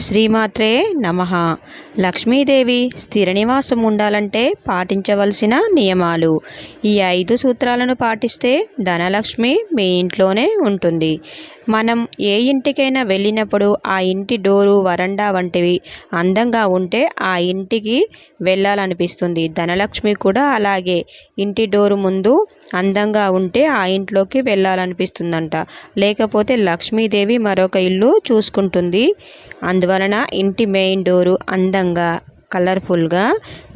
శ్రీమాత్రే నమ. లక్ష్మీదేవి స్థిర నివాసం ఉండాలంటే పాటించవలసిన నియమాలు. ఈ ఐదు సూత్రాలను పాటిస్తే ధనలక్ష్మి మీ ఇంట్లోనే ఉంటుంది. మనం ఏ ఇంటికైనా వెళ్ళినప్పుడు ఆ ఇంటి డోరు వరండా వంటివి అందంగా ఉంటే ఆ ఇంటికి వెళ్ళాలనిపిస్తుంది. ధనలక్ష్మి కూడా అలాగే. ఇంటి డోరు ముందు అందంగా ఉంటే ఆ ఇంట్లోకి వెళ్ళాలనిపిస్తుందంట. లేకపోతే లక్ష్మీదేవి మరొక ఇల్లు చూసుకుంటుంది. అందువలన ఇంటి మెయిన్ డోరు అందంగా కలర్ఫుల్గా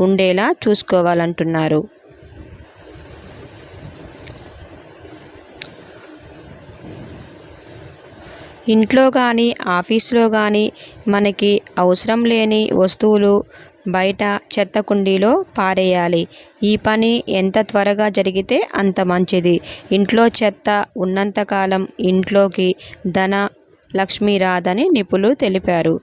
ఉండేలా చూసుకోవాలంటున్నారు. ఇంట్లో కానీ ఆఫీస్లో కానీ మనకి అవసరం లేని వస్తువులు బయట చెత్త కుండీలో పారేయాలి. ఈ పని ఎంత త్వరగా జరిగితే అంత మంచిది. ఇంట్లో చెత్త ఉన్నంతకాలం ఇంట్లోకి ధన లక్ష్మీ అని నిపుణులు తెలిపారు.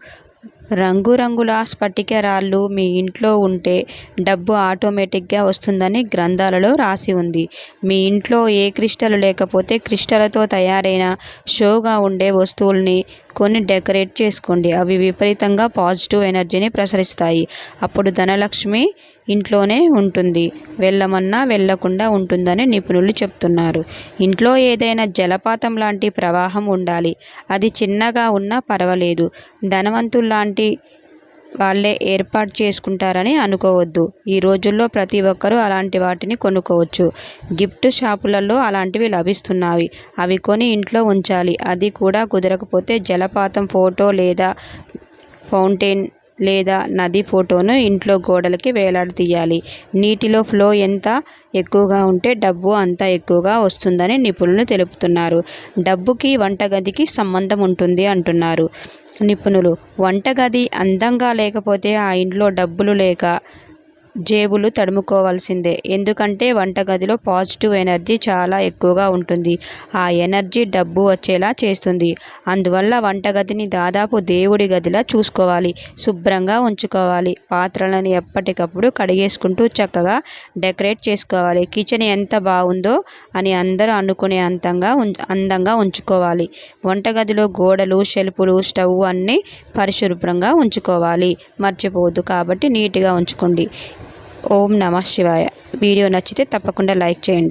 రంగురంగుల స్ఫటిక రాళ్ళు మీ ఇంట్లో ఉంటే డబ్బు ఆటోమేటిక్గా వస్తుందని గ్రంథాలలో రాసి ఉంది. మీ ఇంట్లో ఏ క్రిస్టల్ లేకపోతే క్రిస్టలతో తయారైన షోగా ఉండే వస్తువుల్ని కొని డెకరేట్ చేసుకోండి. అవి విపరీతంగా పాజిటివ్ ఎనర్జీని ప్రసరిస్తాయి. అప్పుడు ధనలక్ష్మి ఇంట్లోనే ఉంటుంది. వెళ్ళమన్నా వెళ్ళకుండా ఉంటుందని నిపుణులు చెప్తున్నారు. ఇంట్లో ఏదైనా జలపాతం లాంటి ప్రవాహం ఉండాలి. అది చిన్నగా ఉన్నా పర్వాలేదు. ధనవంతుల్లాంటి వాళ్ళే ఏర్పాటు చేసుకుంటారని అనుకోవద్దు. ఈ రోజుల్లో ప్రతి ఒక్కరూ అలాంటి వాటిని కొనుక్కోవచ్చు. గిఫ్ట్ షాపులలో అలాంటివి లభిస్తున్నాయి. అవి కొని ఇంట్లో ఉంచాలి. అది కూడా కుదరకపోతే జలపాతం ఫోటో లేదా ఫౌంటైన్ లేదా నది ఫోటోను ఇంట్లో గోడలకి వేలాడదీయాలి నీటిలో ఫ్లో ఎంత ఎక్కువగా ఉంటే డబ్బు అంత ఎక్కువగా వస్తుందని నిపుణులు తెలుపుతున్నారు. డబ్బుకి వంటగదికి సంబంధం ఉంటుంది అంటున్నారు. నిపుణులు వంటగది అందంగా లేకపోతే ఆ ఇంట్లో డబ్బులు లేక జేబులు తడుముకోవాల్సిందే. ఎందుకంటే వంటగదిలో పాజిటివ్ ఎనర్జీ చాలా ఎక్కువగా ఉంటుంది. ఆ ఎనర్జీ డబ్బు వచ్చేలా చేస్తుంది. అందువల్ల వంటగదిని దాదాపు దేవుడి గదిలా చూసుకోవాలి. శుభ్రంగా ఉంచుకోవాలి. పాత్రలను ఎప్పటికప్పుడు కడిగేసుకుంటూ చక్కగా డెకరేట్ చేసుకోవాలి. కిచెన్ ఎంత బాగుందో అని అందరూ అనుకునే అంతంగా అందంగా ఉంచుకోవాలి. వంటగదిలో గోడలు షెల్పులు స్టవ్ అన్నీ పరిశుభ్రంగా ఉంచుకోవాలి. మర్చిపోవద్దు కాబట్టి నీట్గా ఉంచుకోండి. ఓం నమ శివాయ. వీడియో నచ్చితే తప్పకుండా లైక్ చేయండి.